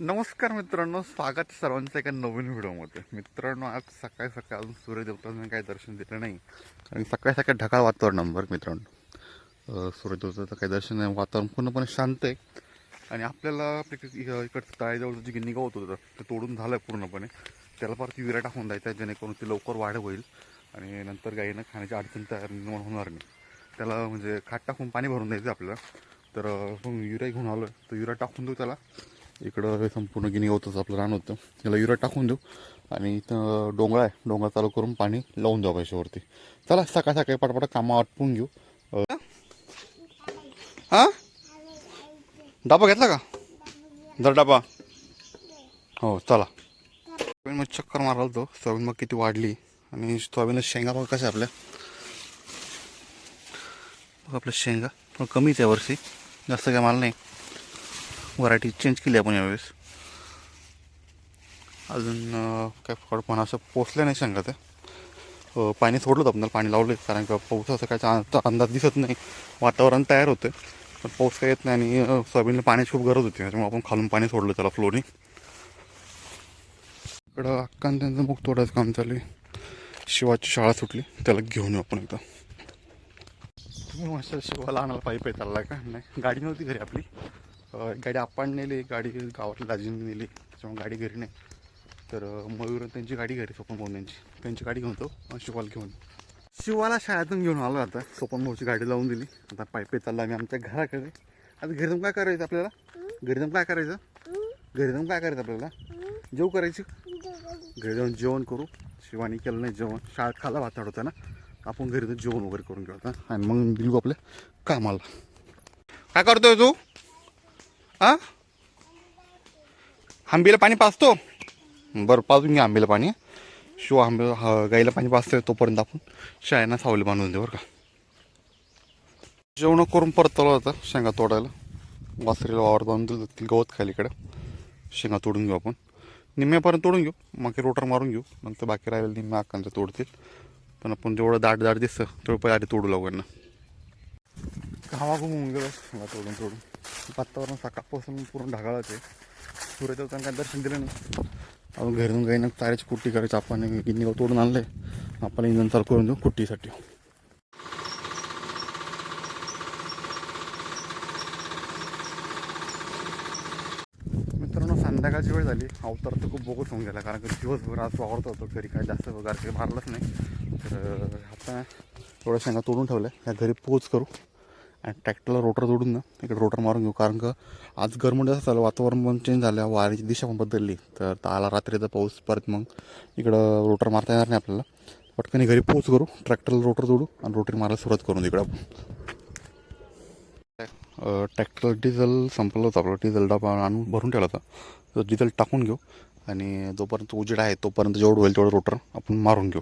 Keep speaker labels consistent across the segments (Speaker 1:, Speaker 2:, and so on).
Speaker 1: नमस्कार मित्रांनो स्वागत सर्वांचं एका नवीन व्हिडिओमध्ये. मित्रांनो आज सकाळी सकाळी अजून सूर्यदेवतांना काही दर्शन दिलं नाही. आणि सकाळी सकाळी ढगाळ वातावरण बरं मित्रांनो. सूर्यदेवताचं काही दर्शन नाही वातावरण पूर्णपणे शांत आहे. आणि आपल्याला आपल्या इकडचं तळ्याजवळ जे गिन्नी गवत होतं ते तोडून झालं आहे पूर्णपणे. त्याला परत विरा टाकून द्यायचा आहे जेणेकरून ते लवकर वाढ होईल. आणि नंतर गाईनं खाण्याची अडचण तयार निर्माण होणार नाही. त्याला म्हणजे खाट टाकून पाणी भरून द्यायचं आपल्याला. तर अं, युरिया घेऊन आलो आहे तर युरिया टाकून देऊ त्याला. इकडं हे संपूर्ण गिनी गवतच आपलं रान होतं. त्याला युरिया टाकून देऊ. आणि इथं डोंगळा आहे. डोंगळा चालू करून पाणी लावून जाऊ पैशावरती. चला सकाळ सकाळी पटापट कामं आटपून घेऊ. हां हा? डबा घेतला का? जर डबा. हो चला. सोयाबीन मग चक्कर मारायला तो सोयाबीन मग किती वाढली. आणि सोयाबीनला शेंगा बघ कशा आपल्या. आपल्या शेंगा. पण कमीच आहे वर्षी जास्त काय माल नाही. व्हरायटी चेंज केली आपण यावेळेस. अजून काय काय पण असं पोचलं नाही सांगत पाणी सोडलं होतं आपल्याला पाणी लावलं कारण का पावसाचा काय अंदाज दिसत नाही. वातावरण तयार होतं पण पाऊस काही येत नाही आणि सोयाबीनला पाण्याची खूप गरज होती त्याच्यामुळे आपण खालून पाणी सोडलं त्याला फ्लोनी इकडं अक्कान त्यांचं मुख तोडायचं काम चालू आहे. शिवाची शाळा सुटली त्याला घेऊन येऊ आपण एकदा. तुम्ही मस्त शिवाला आणायला पाहिजे चालला का? नाही गाडी नव्हती घरी आपली. गाडी आपण नेली गाडी गावातल्या दाजीने नेली त्याच्यामुळे गाडी घरी नाही. तर मयूर त्यांची गाडी घरी स्वपन भाऊ त्यांची. त्यांची गाडी घेऊन तो शिवाला घेऊन. शिवाला शाळेतून घेऊन आलो आता स्वपन भाऊची गाडी लावून दिली. आता पायपे चालला आम्ही आमच्या घराकडे. आता घरी जाऊन काय करायचं आपल्याला? घरी जाऊन काय करायचं? घरी जाऊन काय करायचं आपल्याला? जेव करायची? घरी जाऊन जेवण करू. शिवानी केलं नाही जेवण. शाळेत खाला भात होता ना. आपण घरी जाऊन जेवण वगैरे करून घेऊ आता. आणि मग निघू आपल्या कामाला. काय करतोय तू? हा? आंबीला पाणी पाचतो बरं पाजून घ्या आंबीला पाणी. शिव आंबे गाईला पाणी पाचतोय तोपर्यंत आपण शाळेना सावली बांधून देऊ बरं का. जेवण करून परत आलो आता शेंगा तोडायला. वासरीला वावर बांधून दिलं ती गवत खाली इकडं. शेंगा तोडून घेऊ आपण. निम्म्यापर्यंत तोडून घेऊ मग रोटर मारून घेऊ नंतर बाकी राहिलेलं निम्म्या आकांचं तोडतील. पण आपण जेवढं दाट दाट दिसतं तेवढं पहिले आधी तोडू लागू यांना. गावा घुमून गेलो शेंगा तोडून तोडून. वातावरण सकाळपासून पूर्ण ढगाळच आहे. सूर्यदेवतांना काय दर्शन दिलं नाही. अजून घरी जाऊन गाईनं चाऱ्याची कुट्टी करायची आपण गिन्नी तोडून आणलंय. आपण इंधन चालू करून देऊ कुट्टीसाठी. मित्रांनो संध्याकाळची वेळ झाली. अवतार तर खूप बोगस होऊन गेला कारण की दिवसभर आज वावरत होतो घरी काय जास्त वगैरे काही मारलंच नाही. तर आता थोड्या शेंगा तोडून ठेवल्या. त्या घरी पोच करू आणि ट्रॅक्टरला रोटर जोडून ना इकडे कारण का आज गरमट असं झालं वातावरण पण चेंज झालं वाऱ्याची दिशा पण बदलली. तर आला रात्रीचा पाऊस परत मग इकडं रोटर मारता येणार नाही आपल्याला. पटकन घरी पोच करू ट्रॅक्टरला रोटर जोडू आणि रोटरी मारायला सुरुवात करू इकडं आपण. ट्रॅक्टर डिझेल संपलं होतं आपलं डिझेल डबा आणून भरून ठेवला होता. तर डिझेल टाकून घेऊ आणि जोपर्यंत उजेड आहे तोपर्यंत जेवढं होईल तेवढं रोटर आपण मारून घेऊ.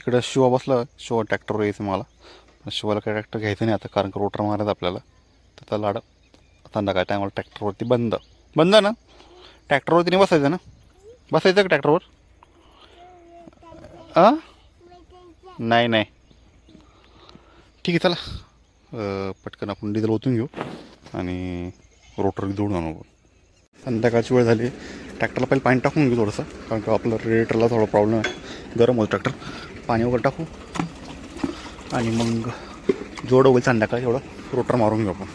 Speaker 1: इकडं शिवा बसला शिवा ट्रॅक्टरवर यायचं मला. शिवाला काय ट्रॅक्टर घ्यायचं नाही आता कारण का रोटर मारायचं आपल्याला. तर त्याला लाड संध्याकाळ टायमाला ट्रॅक्टरवरती बंद. बंद ना? ट्रॅक्टरवरती नाही बसायचं ना? बसायचं का ट्रॅक्टरवर नाही नाही. ठीक आहे चला. पटकन आपण डिझेल ओतून घेऊ आणि रोटर जोडून आणू संध्याकाळची वेळ झाली. ट्रॅक्टरला पहिले पाणी टाकून घेऊ थोडंसं कारण का आपलं रेडिएटरला थोडा प्रॉब्लेम आहे. गरम होतो ट्रॅक्टर पाणी वगैरे टाकू. आणि मग जोड होईल संध्याकाळी एवढं रोटर मारून घेऊ आपण.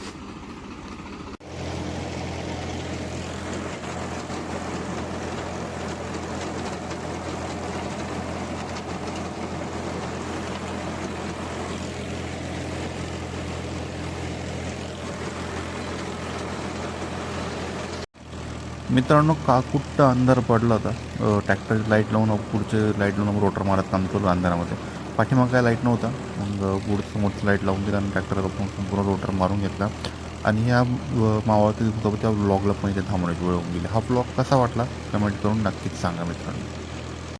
Speaker 1: मित्रांनो काकुट्ट अंधार पडला होता? ट्रॅक्टरची लाइट लावून पुढचे लाइट लावून रोटर मारत काम केलं अंधारामध्ये. पाठीमाग काय लाइट नव्हता. मग पुढचं समोरचं लाइट लावून दिलं आणि ट्रॅक्टर आपण संपूर्ण रोटर मारून घेतला. आणि ह्या मावळती त्या ब्लॉगला पण इथे थांबण्याची वेळ होऊन गेली. हा ब्लॉग कसा वाटला? कमेंट करून नक्कीच सांगा मित्रांनो.